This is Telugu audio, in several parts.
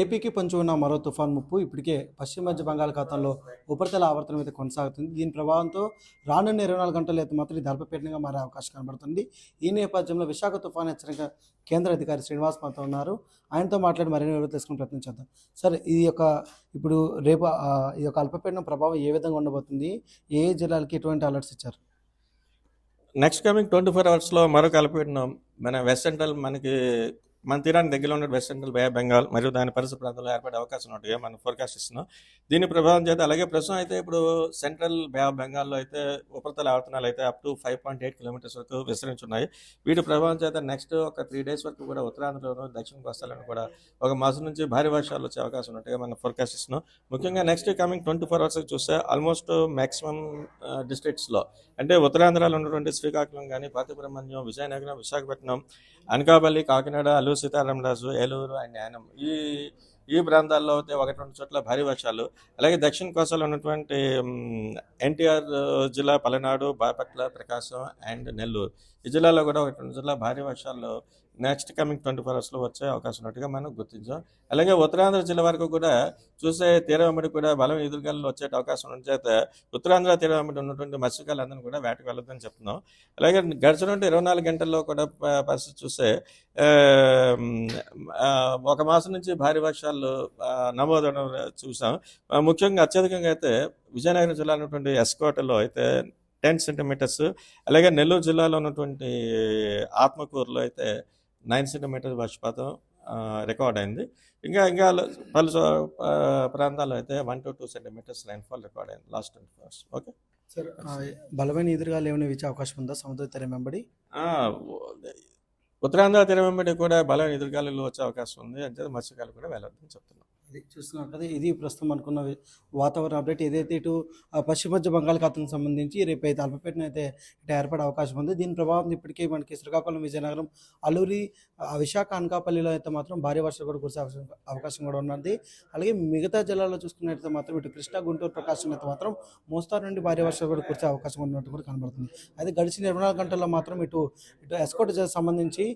ఏపీకి పంచి ఉన్న మరో తుఫాన్ ముప్పు ఇప్పటికే పశ్చిమ మధ్య బంగాళాఖాతంలో ఉపరితల ఆవర్తనం అయితే కొనసాగుతుంది. దీని ప్రభావంతో రానున్న ఇరవై నాలుగు గంటలు అయితే మాత్రం ఇది అల్పపీడనంగా మారే అవకాశం కనబడుతుంది. ఈ నేపథ్యంలో విశాఖ తుఫాన్ హెచ్చరిక కేంద్ర అధికారి శ్రీనివాస్ మాతో ఉన్నారు. ఆయనతో మాట్లాడి మరిన్ని వివరాలు తెలుసుకుని ప్రయత్నించేద్దాం సార్ ఈ యొక్క ఇప్పుడు రేపు ఈ యొక్క అల్పపీడనం ప్రభావం ఏ విధంగా ఉండబోతుంది? ఏ జిల్లాలకి ఎటువంటి అలర్ట్స్ ఇచ్చారు? నెక్స్ట్ కమింగ్ ట్వంటీ ఫోర్ అవర్స్లో మరొక అల్పపీడనం మన వెస్ట్ సెంట్రల్ మనకి మన తీరానికి దగ్గరలో ఉన్న వెస్ట్ సెంట్రల్ బే బెంగాల్ మరియు దాని పరిసర ప్రాంతాల్లో ఏర్పడే అవకాశం ఉన్నట్టుగా మనం ఫోర్కాస్ట్ ఇస్తున్నాం దీని ప్రభావం చేత అలాగే ప్రస్తుతం అయితే ఇప్పుడు సెంట్రల్ బే ఆఫ్ బెంగాల్లో అయితే ఉపరితల ఆవర్తనాలు అయితే up to five point eight kilometres వరకు విస్తరించున్నాయి. వీటి ప్రభావం చేత నెక్స్ట్ ఒక త్రీ డేస్ వరకు కూడా ఉత్తరాంధ్రలోను దక్షిణ కోస్తాలను కూడా ఒక మాసం నుంచి భారీ వర్షాలు వచ్చే అవకాశం ఉన్నట్టుగా మనం ఫోర్కాస్ట్ ఇస్తున్నాం ముఖ్యంగా next coming twenty four hours చూస్తే ఆల్మోస్ట్ మ్యాక్సిమం డిస్ట్రిక్ట్స్లో అంటే ఉత్తరాంధ్రలో ఉన్నటువంటి శ్రీకాకుళం కానీ పాతిబ్రహ్మణ్యం విజయనగరం విశాఖపట్నం అనకాపల్లి కాకినాడ అల్లూరు సీతారామరాజు ఏలూరు అండ్ యానం ఈ ఈ ప్రాంతాల్లో అయితే ఒకటి రెండు చోట్ల భారీ వర్షాలు. అలాగే దక్షిణ కోస్తాలో ఉన్నటువంటి ఎన్టీఆర్ జిల్లా పలనాడు బాపట్ల ప్రకాశం అండ్ నెల్లూరు. ఈ జిల్లాలో కూడా ఒకటి రెండు చోట్ల భారీ వర్షాలు నెక్స్ట్ కమింగ్ ట్వంటీ ఫోర్ అవర్స్లో వచ్చే అవకాశం ఉన్నట్టుగా మనం గుర్తించాం. అలాగే ఉత్తరాంధ్ర జిల్లా వరకు కూడా చూసే తీర వెంబడి కూడా బలం ఎదురుగాలు వచ్చే అవకాశం ఉన్న చేత ఉత్తరాంధ్ర తీర వెంబడి ఉన్నటువంటి మత్స్యకారులందరూ కూడా వేటకు వెళ్ళొద్దని చెప్తున్నాం. అలాగే గడిచినటువంటి ఇరవై నాలుగు గంటల్లో కూడా పరిస్థితి చూస్తే ఒక మాసం నుంచి భారీ వర్షాలు ఆ, నమోదవడం చూసాం. ముఖ్యంగా అత్యధికంగా అయితే విజయనగరం జిల్లా ఉన్నటువంటి ఎస్కోటలో అయితే టెన్ సెంటీమీటర్స్ అలాగే నెల్లూరు జిల్లాలో ఉన్నటువంటి ఆత్మకూరులో అయితే నైన్ సెంటీమీటర్స్ వర్షపాతం రికార్డ్ అయింది. ఇంకా ఇంకా పలు ప్రాంతాల్లో అయితే one to two centimetres rainfall record అయింది last twenty fours okay sir బలమైన ఎదురుగాలు ఏమైనా వీచే అవకాశం ఉందా? సముద్ర తీరం వెంబడి? ఉత్తరాంధ్ర తీరం వెంబడి కూడా బలం ఎదురుగాలులు వచ్చే అవకాశం ఉంది. అంటే మత్స్యకారులు కూడా వెళ్ళొద్దని చెప్తున్నాం. ఇది చూస్తున్నాం కదా ఇది ప్రస్తుతం అనుకున్న వాతావరణ అప్డేట్ ఏదైతే ఇటు పశ్చిమ మధ్య బంగాళాఖాతం సంబంధించి రేపు అయితే అల్పపీడనం అయితే ఇటు ఏర్పడే అవకాశం ఉంది. దీని ప్రభావం ఇప్పటికే మనకి శ్రీకాకుళం విజయనగరం అల్లూరి విశాఖ అనకాపల్లిలో అయితే మాత్రం భారీ వర్షాలు కూడా కురిసే అవకాశం అవకాశం కూడా ఉన్నది. అలాగే మిగతా జిల్లాల్లో చూసుకున్నట్లయితే మాత్రం ఇటు కృష్ణా గుంటూరు ప్రకాశం అయితే మాత్రం మోస్తారు నుండి భారీ వర్షాలు కూడా కురిసే అవకాశం ఉన్నట్టు కూడా కనబడుతుంది. అయితే గడిచిన ఇరవై నాలుగు గంటల్లో మాత్రం ఇటు ఇటు ఎస్కోట్ సంబంధించి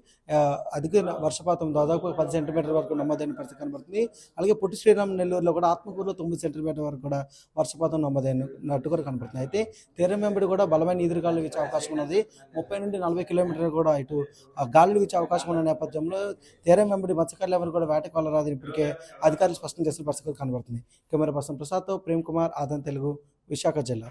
అధిక వర్షపాతం దాదాపు పది సెంటీమీటర్ వరకు నమోదైన పరిస్థితి కనబడుతుంది. అలాగే పొట్టి శ్రీరామ్ నెల్లూరులో కూడా ఆత్మకూరులో తొమ్మిది సెంటీమీటర్ వరకు కూడా వర్షపాతం నమోదైనట్టు కూడా కనబడుతుంది అయితే తీరం వెంబడి కూడా బలమైన ఎదురుగాలు ఇచ్చే అవకాశం ఉన్నది. ముప్పై నుండి నలభై కిలోమీటర్లు కూడా ఇటు ఆ గాలులు ఇచ్చే అవకాశం ఉన్న నేపథ్యంలో తీరం వెంబడి మత్స్యకారులు ఎవరు కూడా వేటకు వెళ్ళరాదని ఇప్పటికే అధికారులు స్పష్టం చేసిన పరిస్థితి కనబడుతుంది. కెమెరా పర్సన్ ప్రసాద్తో ప్రేమ్ కుమార్ ఆదన్ తెలుగు విశాఖ జిల్లా.